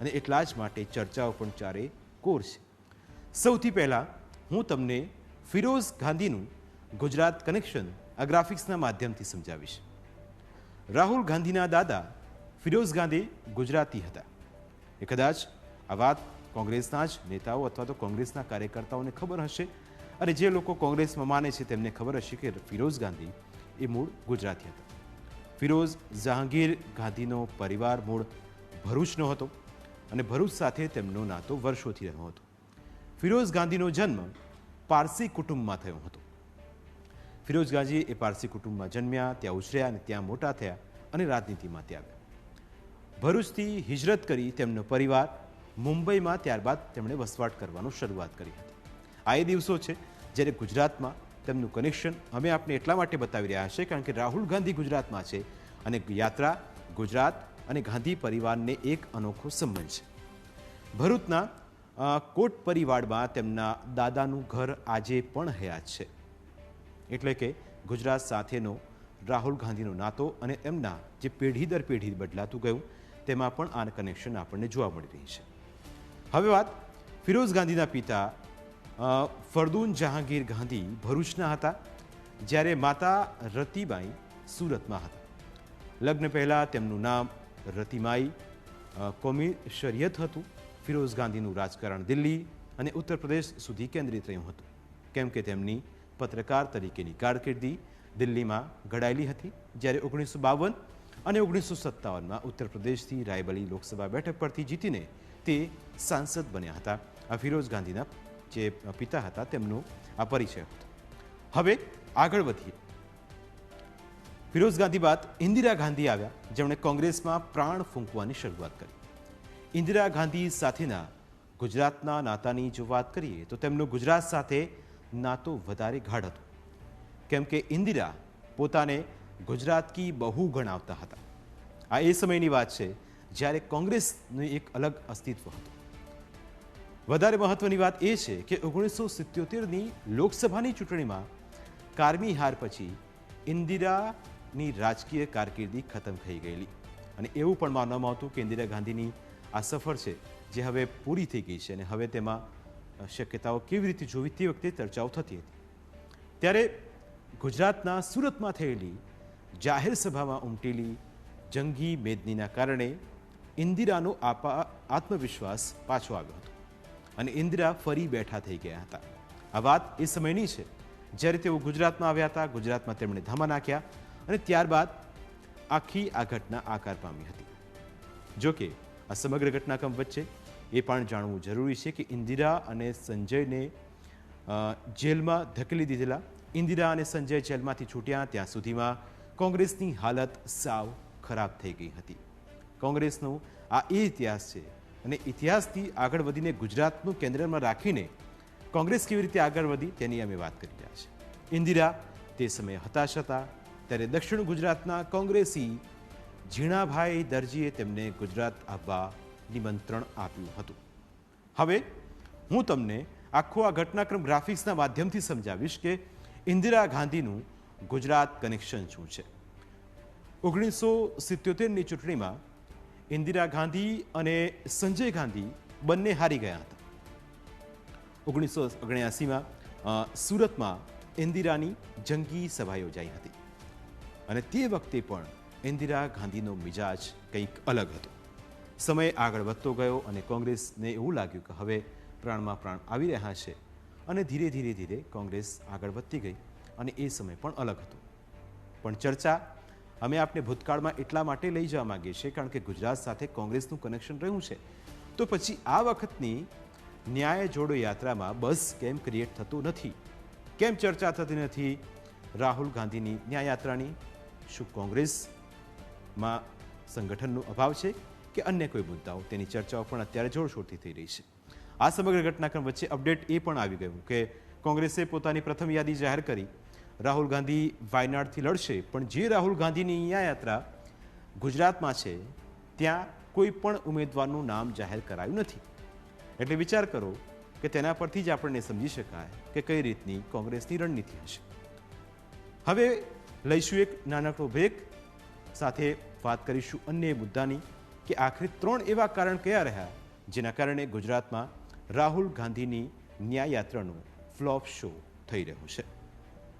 અને એટલા જ માટે ચર્ચાઓ પણ ચારે કોર છે. સૌથી પહેલાં હું તમને ફિરોઝ ગાંધીનું ગુજરાત કનેક્શન આ ગ્રાફિક્સના માધ્યમથી સમજાવીશ. રાહુલ ગાંધીના દાદા ફિરોઝ ગાંધી ગુજરાતી હતા. એ કદાચ આ વાત કોંગ્રેસના જ નેતાઓ અથવા તો કોંગ્રેસના કાર્યકર્તાઓને ખબર હશે અને જે લોકો કોંગ્રેસમાં માને છે તેમને ખબર હશે કે ફિરોઝ ગાંધી એ મૂળ ગુજરાતી હતા. ફિરોઝ જહાંગીર ગાંધીનો પરિવાર મૂળ ભરૂચનો હતો. અને ભરૂચ સાથે તેમનો નાતો વર્ષોથી રહ્યો હતો. ફિરોઝ ગાંધીનો જન્મ પારસી કુટુંબમાં થયો હતો. ફિરોઝ ગાંધી એ પારસી કુટુંબમાં જન્મ્યા, ત્યાં ઉછર્યા અને ત્યાં મોટા થયા અને રાજનીતિમાં ત્યાં આવ્યા ભરૂચથી હિજરત કરી તેમનો પરિવાર મુંબઈમાં ત્યારબાદ તેમણે વસવાટ કરવાનું શરૂઆત કરી હતી. આ એ દિવસો છે જ્યારે ગુજરાતમાં તેમનું કનેક્શન અમે આપને એટલા માટે બતાવી રહ્યા છે કારણ કે રાહુલ ગાંધી ગુજરાતમાં છે અને યાત્રા ગુજરાત અને ગાંધી પરિવારને એક અનોખો સંબંધ છે. ભરૂચના કોટ પરિવારમાં તેમના દાદાનું ઘર આજે પણ હયાત છે. એટલે કે ગુજરાત સાથેનો રાહુલ ગાંધીનો નાતો અને એમના જે પેઢી દર પેઢી બદલાતું ગયું, તેમાં પણ આ કનેક્શન આપણને જોવા મળી રહી છે. હવે વાત ફિરોઝ ગાંધીના પિતા ફરદૂન જહાંગીર ગાંધી ભરૂચના હતા, જ્યારે માતા રતિબાઈ સુરતમાં હતા. લગ્ન પહેલાં તેમનું નામ રતિમાઈ કોમી શરિયત હતું, ફિરોઝ ગાંધીનું રાજકારણ દિલ્હી અને ઉત્તર પ્રદેશ સુધી કેન્દ્રિત રહ્યું હતું. કેમ કે તેમની પત્રકાર તરીકેની કારકિર્દી દિલ્હીમાં ઘડાયેલી હતી, જ્યારે ઓગણીસો બાવન અને ઓગણીસો સત્તાવનમાં ઉત્તર પ્રદેશથી રાયબલી લોકસભા બેઠક પરથી જીતીને તે સાંસદ બન્યા હતા. આ ફિરોઝ ગાંધીના જે પિતા હતા, તેમનો આ પરિચય હતો. હવે આગળ વધીએ. ફિરોઝ ગાંધી બાદ ઇન્દિરા ગાંધી આવ્યા. જેમણે કોંગ્રેસમાં પ્રાણ ફૂંકવાની શરૂઆત કરી. ઇન્દિરા ગાંધી સાથેના ગુજરાતના નાતાની જો વાત કરીએ, તો તેમનો ગુજરાત સાથે નાતો વધારે ગાઢ હતો. કેમ કે ઇન્દિરા પોતાને ગુજરાત કી બહુ ગણાવતા હતા. આ એ સમયની વાત છે જ્યારે કોંગ્રેસનું એક અલગ અસ્તિત્વ હતું. વધારે મહત્વની વાત એ છે કે ઓગણીસો સિત્યોતેરની લોકસભાની ચૂંટણીમાં કારમી હાર પછી ઇન્દિરાની રાજકીય કારકિર્દી ખતમ થઈ ગયેલી. અને એવું પણ માનવામાં આવતું કે ઇન્દિરા ગાંધીની આ સફર છે, જે હવે પૂરી થઈ ગઈ છે અને હવે તેમાં શક્યતાઓ કેવી રીતે જોવી તે વખતે ચર્ચાઓ થતી હતી. ત્યારે ગુજરાતના સુરતમાં થયેલી જાહેર સભામાં ઉમટેલી જંગી મેદનીના કારણે ઇન્દિરાનો આપા, આત્મવિશ્વાસ પાછો આવ્યો હતો. અને ઇન્દિરા ફરી બેઠા થઈ ગયા હતા. આ વાત એ સમયની છે, જ્યારે તેઓ ગુજરાતમાં આવ્યા હતા, ગુજરાતમાં તેમણે ધામા નાખ્યા અને ત્યારબાદ આખી આ ઘટના આકાર પામી હતી. જોકે આ સમગ્ર ઘટનાક્રમ વચ્ચે એ પણ જાણવું જરૂરી છે કે ઇન્દિરા અને સંજયને જેલમાં ધકેલી દીધેલા. ઇન્દિરા અને સંજય જેલમાંથી છૂટ્યા ત્યાં સુધીમાં કોંગ્રેસની હાલત સાવ ખરાબ થઈ ગઈ હતી. કોંગ્રેસનો આ એ ઇતિહાસ છે અને ઇતિહાસથી આગળ વધીને ગુજરાતનું કેન્દ્રમાં રાખીને કોંગ્રેસ કેવી રીતે આગળ વધી તેની અમે વાત કરી રહ્યા છીએ. ઇન્દિરા તે સમયે હતાશ હતા ત્યારે દક્ષિણ ગુજરાતના કોંગ્રેસી ઝીણાભાઈ દરજીએ તેમને ગુજરાત આવવા નિમંત્રણ આપ્યું હતું. હવે હું તમને આખો આ ઘટનાક્રમ ગ્રાફિક્સના માધ્યમથી સમજાવીશ કે ઇન્દિરા ગાંધીનું ગુજરાત કનેક્શન શું છે. ઓગણીસો સિત્યોતેરની ચૂંટણીમાં ઇન્દિરા ગાંધી અને સંજય ગાંધી બંને હારી ગયા હતા. ઓગણીસો ઓગણ્યાસીમાં સુરતમાં ઇન્દિરાની જંગી સભા યોજાઈ હતી. અને તે વખતે પણ ઇન્દિરા ગાંધીનો મિજાજ કંઈક અલગ હતો. સમય આગળ વધતો ગયો અને કોંગ્રેસને એવું લાગ્યું કે હવે પ્રાણમાં પ્રાણ આવી રહ્યા છે અને ધીરે ધીરે ધીરે કોંગ્રેસ આગળ વધતી ગઈ અને એ સમય પણ અલગ હતો. પણ ચર્ચા અમે આપને ભૂતકાળમાં એટલા માટે લઈ જવા માંગીએ છીએ કારણ કે ગુજરાત સાથે કોંગ્રેસનું કનેક્શન રહ્યું છે. તો પછી આ વખતની ન્યાય જોડો યાત્રામાં બસ કેમ ક્રિએટ થતું નથી? કેમ ચર્ચા થતી નથી? રાહુલ ગાંધીની ન્યાય યાત્રાની શું કોંગ્રેસમાં સંગઠનનો અભાવ છે કે અન્ય કોઈ મુદ્દાઓ તેની ચર્ચાઓ પણ અત્યારે જોરશોરથી થઈ રહી છે. આ સમગ્ર ઘટનાક્રમ વચ્ચે અપડેટ એ પણ આવી ગયું કે કોંગ્રેસે પોતાની પ્રથમ યાદી જાહેર કરી. રાહુલ ગાંધી વાયનાડથી લડશે, પણ જે રાહુલ ગાંધીની યાત્રા ગુજરાતમાં છે, ત્યાં કોઈ પણ ઉમેદવારનું નામ જાહેર કરાયું નથી. એટલે વિચાર કરો કે તેના પરથી જ આપણને સમજી શકાય કે કઈ રીતની કોંગ્રેસની રણનીતિ હશે. હવે લઈશું એક નાનકડો બ્રેક સાથે વાત કરીશું અન્ય મુદ્દાની કે આખરે ત્રણ એવા કારણ કયા રહ્યા જેના કારણે ગુજરાતમાં રાહુલ ગાંધીની ન્યાય યાત્રાનો ફ્લોપ શો થઈ રહ્યો છે.